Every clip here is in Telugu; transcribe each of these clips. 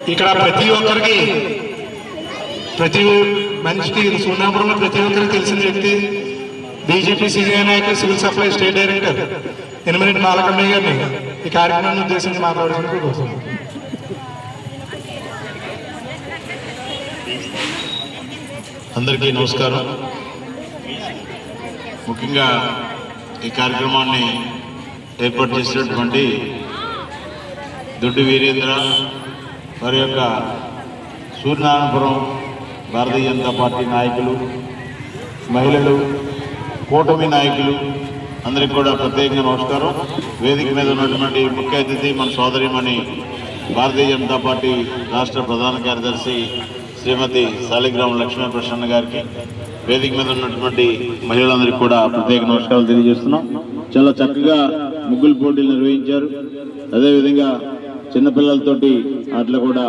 ఇక్కడ ప్రతి ఒక్కరికి ప్రతి మనిషికి సున్నాపురంలో ప్రతి ఒక్కరికి తెలిసిన వ్యక్తి బీజేపీ సీనియర్ నాయకులు సివిల్ సప్లై స్టేట్ డైరెక్టర్ ఎనిమిది బాలకమ్మయ్య గారిని ఈ కార్యక్రమాన్ని ఉద్దేశించి మాట్లాడడానికి కోసం అందరికీ నమస్కారం. ముఖ్యంగా ఈ కార్యక్రమాన్ని ఏర్పాటు చేసినటువంటి దొడ్డి వీరేంద్ర వారి యొక్క సూర్యనారాయణపురం భారతీయ జనతా పార్టీ నాయకులు మహిళలు కూటమి నాయకులు అందరికీ కూడా ప్రత్యేకంగా నమస్కారం. వేదిక మీద ఉన్నటువంటి ముఖ్య అతిథి మన సోదరిమణి భారతీయ జనతా పార్టీ రాష్ట్ర ప్రధాన కార్యదర్శి శ్రీమతి శాలిగ్రామ లక్ష్మీ ప్రసన్న గారికి వేదిక మీద ఉన్నటువంటి మహిళలందరికీ కూడా ప్రత్యేక నమస్కారాలు తెలియజేస్తున్నాం. చాలా చక్కగా ముగ్గులు పోటీలు నిర్వహించారు. అదేవిధంగా చిన్నపిల్లలతోటి అట్లా కూడా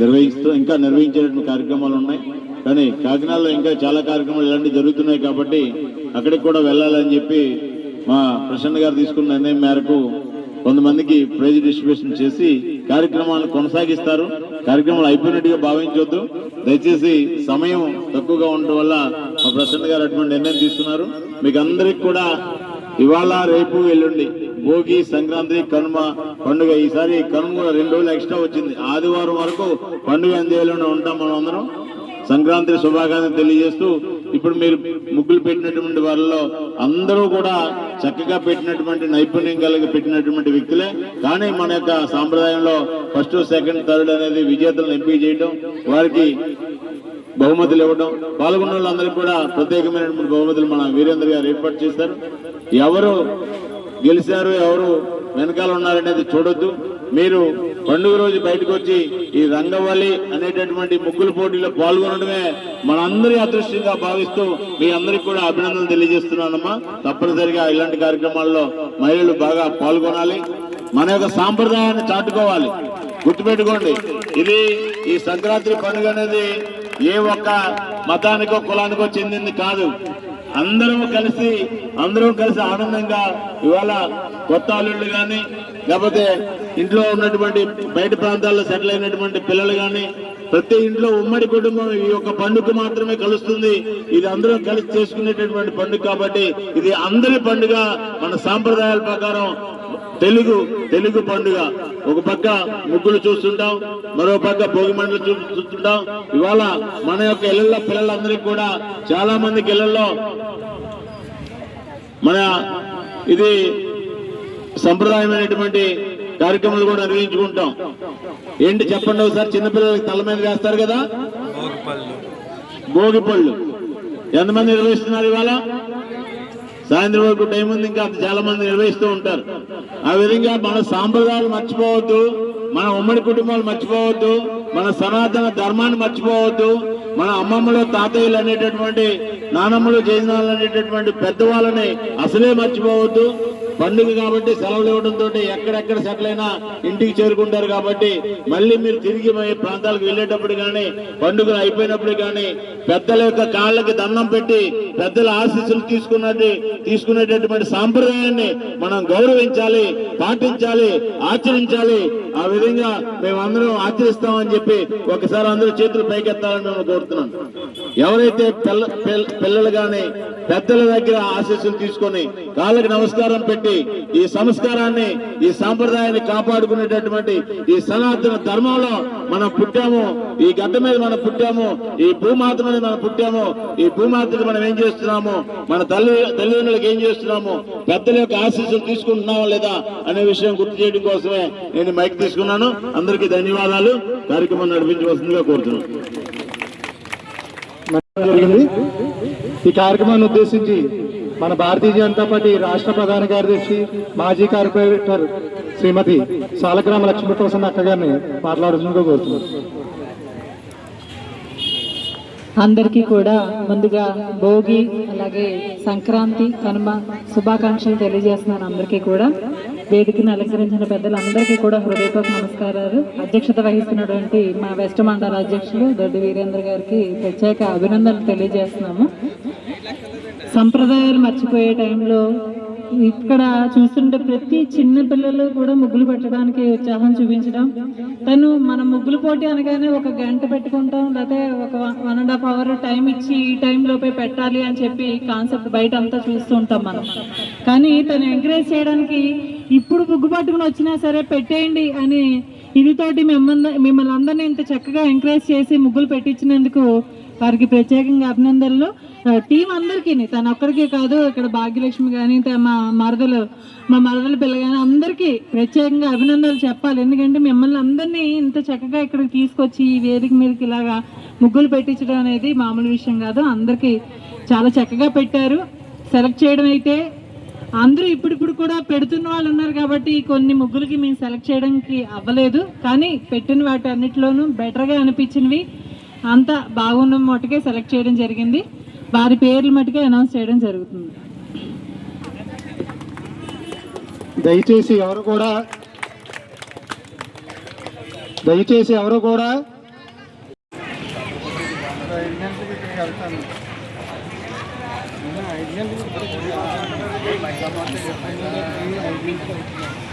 నిర్వహిస్తూ ఇంకా నిర్వహించేటువంటి కార్యక్రమాలు ఉన్నాయి. కానీ కాకినాడలో ఇంకా చాలా కార్యక్రమాలు ఇలాంటివి జరుగుతున్నాయి కాబట్టి అక్కడికి కూడా వెళ్ళాలని చెప్పి మా ప్రసన్న గారు తీసుకున్న నిర్ణయం మేరకు కొంతమందికి ప్రైజ్ డిస్ట్రిబ్యూషన్ చేసి కార్యక్రమాలను కొనసాగిస్తారు. కార్యక్రమాలు అయిపోయినట్టుగా భావించవద్దు దయచేసి సమయం తక్కువగా ఉండడం వల్ల మా ప్రసన్న గారు అటువంటి నిర్ణయం తీసుకున్నారు. మీకు అందరికి కూడా ఇవాళ రేపు ఎల్లుండి భోగి సంక్రాంతి కనుమ పండుగ. ఈసారి కనుమ కూడా రెండు రోజులు ఎక్స్ట్రా వచ్చింది. ఆదివారం వరకు పండుగ అందేలోనే ఉంటాం మనం అందరం. సంక్రాంతి శుభాకాంక్షలు తెలియజేస్తూ ఇప్పుడు మీరు ముగ్గులు పెట్టినటువంటి వారిలో అందరూ కూడా చక్కగా పెట్టినటువంటి నైపుణ్యం కలిగి పెట్టినటువంటి వ్యక్తులే. కానీ మన యొక్క సాంప్రదాయంలో ఫస్ట్ సెకండ్ థర్డ్ అనేది విజేతలను ఎంపిక చేయడం వారికి బహుమతులు ఇవ్వడం పాల్గొన్న వాళ్ళందరికీ కూడా ప్రత్యేకమైనటువంటి బహుమతులు మన వీరేంద్ర గారు ఏర్పాటు చేశారు. ఎవరు గెలిచారు ఎవరు వెనకాల ఉన్నారనేది చూడొద్దు. మీరు పండుగ రోజు బయటకు వచ్చి ఈ రంగవల్లి అనేటటువంటి ముగ్గుల పోటీలో పాల్గొనడమే మనందరి అదృష్టంగా భావిస్తూ మీ అందరికి కూడా అభినందనలు తెలియజేస్తున్నానమ్మా. తప్పనిసరిగా ఇలాంటి కార్యక్రమాల్లో మహిళలు బాగా పాల్గొనాలి. మన యొక్క సాంప్రదాయాన్ని చాటుకోవాలి. గుర్తుపెట్టుకోండి ఇది ఈ సంక్రాంతి పండుగ అనేది ఏ ఒక్క మతానికో కులానికో చెందింది కాదు. అందరం కలిసి అందరం కలిసి ఆనందంగా ఇవాళ కొత్త అల్లుళ్ళు కానీ లేకపోతే ఇంట్లో ఉన్నటువంటి బయట ప్రాంతాల్లో సెటిల్ అయినటువంటి పిల్లలు కానీ ప్రతి ఇంట్లో ఉమ్మడి కుటుంబం ఈ యొక్క పండుగ మాత్రమే కలుస్తుంది. ఇది అందరం కలిసి చేసుకునేటటువంటి పండుగ కాబట్టి ఇది అందరి పండుగ. మన సాంప్రదాయాల ప్రకారం తెలుగు తెలుగు పండుగ. ఒక పక్క ముగ్గులు చూస్తుంటాం మరో పక్క భోగి మండలు చూస్తుంటాం. ఇవాళ మన యొక్క ఇళ్ళలో పిల్లలందరికీ కూడా చాలా మందికి ఇళ్ళలో మన ఇది సంప్రదాయమైనటువంటి కార్యక్రమాలు కూడా నిర్వహించుకుంటాం. ఏంటి చెప్పండి ఒకసారి? చిన్నపిల్లలకి తల మీద వేస్తారు కదా? భోగి పళ్ళు ఎంతమంది నిర్వహిస్తున్నారు ఇవాళ? సాయంత్రం వరకు టైం ఉంది ఇంకా చాలా మంది నిర్వహిస్తూ ఉంటారు. ఆ విధంగా మన సాంప్రదాయాలు మర్చిపోవద్దు మన ఉమ్మడి కుటుంబాలు మర్చిపోవద్దు మన సనాతన ధర్మాన్ని మర్చిపోవద్దు మన అమ్మమ్మలు తాతయ్యలు అనేటటువంటి నానమ్మలు చేసినాలు అనేటటువంటి పెద్దవాళ్ళని అసలే మర్చిపోవద్దు. పండుగ కాబట్టి సెలవులు ఇవ్వడంతో ఎక్కడెక్కడ సెటిల్ అయినా ఇంటికి చేరుకుంటారు కాబట్టి మళ్ళీ మీరు తిరిగి మీ ప్రాంతాలకు వెళ్ళేటప్పుడు కానీ పండుగలు అయిపోయినప్పుడు కానీ పెద్దల యొక్క కాళ్ళకి దండం పెట్టి పెద్దల ఆశీస్సులు తీసుకున్నట్టు తీసుకునేటటువంటి సాంప్రదాయాన్ని మనం గౌరవించాలి పాటించాలి ఆచరించాలి. ఆ విధంగా మేమందరం ఆచరిస్తామని చెప్పి ఒకసారి అందరూ చేతులు పైకెత్తాలని మేము కోరుతున్నాం. ఎవరైతే పిల్ల పిల్లలు గాని పెద్దల దగ్గర ఆశీస్సులు తీసుకొని కాళ్ళకి నమస్కారం పెట్టి ఈ సంస్కారాన్ని ఈ సాంప్రదాయాన్ని కాపాడుకునేటటువంటి ఈ సనాతన ధర్మంలో మనం పుట్టాము. ఈ గడ్డ మీద మనం పుట్టాము. ఈ భూమాత మీద మనం పుట్టాము. ఈ భూమాతకి మనం ఏం చేస్తున్నాము? మన తల్లి తల్లిదండ్రులకు ఏం చేస్తున్నాము? పెద్దల యొక్క ఆశీస్సులు తీసుకుంటున్నామా లేదా అనే విషయం గుర్తు చేయడం కోసమే నేను మైక్ తీసుకున్నాను. అందరికీ ధన్యవాదాలు. కార్యక్రమం నడిపించవలసిందిగా కోరుతున్నాను జరిగింది ఈ కార్యక్రమాన్ని ఉద్దేశించి మన భారతీయ జనతా పార్టీ రాష్ట్ర ప్రధాన కార్యదర్శి మాజీ కార్పొరేటర్ శ్రీమతి సాలగ్రామ లక్ష్మీప్రసన్న అక్క గారిని మాట్లాడుతుండగా కోరుతున్నాను అందరికీ కూడా ముందుగా భోగి అలాగే సంక్రాంతి కనుమ శుభాకాంక్షలు తెలియజేస్తున్నాను అందరికీ కూడా. వేదికను అలంకరించిన పెద్దలందరికీ కూడా హృదయపూర్వక నమస్కారాలు. అధ్యక్షత వహిస్తున్నటువంటి మా వెస్ట్ మండల అధ్యక్షులు దొడ్డి వీరేంద్ర గారికి ప్రత్యేక అభినందనలు తెలియజేస్తున్నాము. సంప్రదాయాలు మర్చిపోయే టైంలో ఇక్కడ చూస్తుంటే ప్రతి చిన్న పిల్లలు కూడా ముగ్గులు పెట్టడానికి ఉత్సాహం చూపించడం. తను మన ముగ్గులు పోటీ అనగానే ఒక గంట పెట్టుకుంటాం లేకపోతే ఒక one and half hour time ఇచ్చి ఈ టైంలోపే పెట్టాలి అని చెప్పి కాన్సెప్ట్ బయట అంతా చూస్తూ ఉంటాం మనం. కానీ తను ఎంకరేజ్ చేయడానికి ఇప్పుడు ముగ్గు పట్టుకుని వచ్చినా సరే పెట్టేయండి అని ఇది తోటి మిమ్మల్ని మిమ్మల్ని అందరినీ ఇంత చక్కగా ఎంకరేజ్ చేసి ముగ్గులు పెట్టించినందుకు వారికి ప్రత్యేకంగా అభినందనలు. టీం అందరికీ తన ఒక్కరికే కాదు ఇక్కడ భాగ్యలక్ష్మి కానీ మా మరదలు మా మరదల పిల్ల కానీ అందరికీ ప్రత్యేకంగా అభినందనలు చెప్పాలి. ఎందుకంటే మిమ్మల్ని అందరినీ ఇంత చక్కగా ఇక్కడికి తీసుకొచ్చి ఈ వేదిక మీదకి ఇలాగా ముగ్గులు పెట్టించడం అనేది మామూలు విషయం కాదు. అందరికీ చాలా చక్కగా పెట్టారు. సెలెక్ట్ చేయడం అయితే అందరూ ఇప్పుడిప్పుడు కూడా పెడుతున్న వాళ్ళు ఉన్నారు కాబట్టి కొన్ని ముగ్గులకి మేము సెలెక్ట్ చేయడానికి అవ్వలేదు. కానీ పెట్టిన వాటి అన్నిటిలోనూ బెటర్గా అనిపించినవి అంత బాగున్న మటుకే సెలెక్ట్ చేయడం జరిగింది. వారి పేర్లు మటుకే అనౌన్స్ చేయడం జరుగుతుంది. దయచేసి ఎవరు కూడా దయచేసి ఎవరు కూడా Ik ben hier nu op de beeld van de kamer. Ik ga.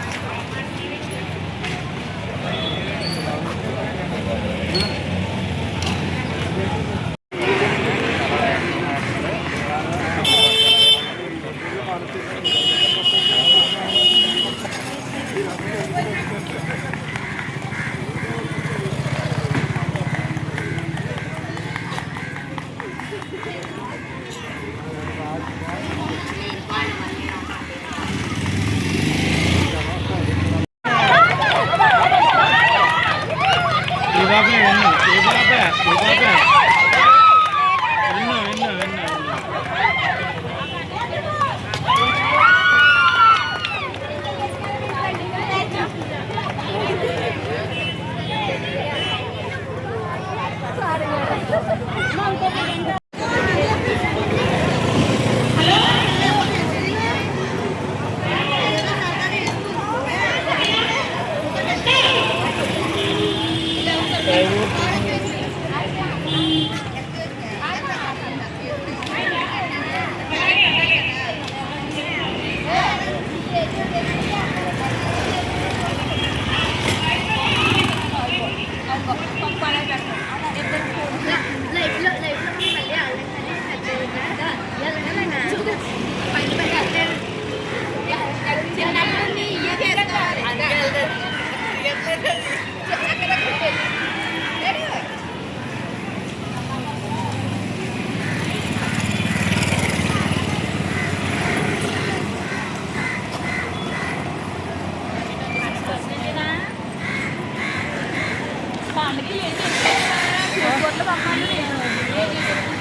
Thank you.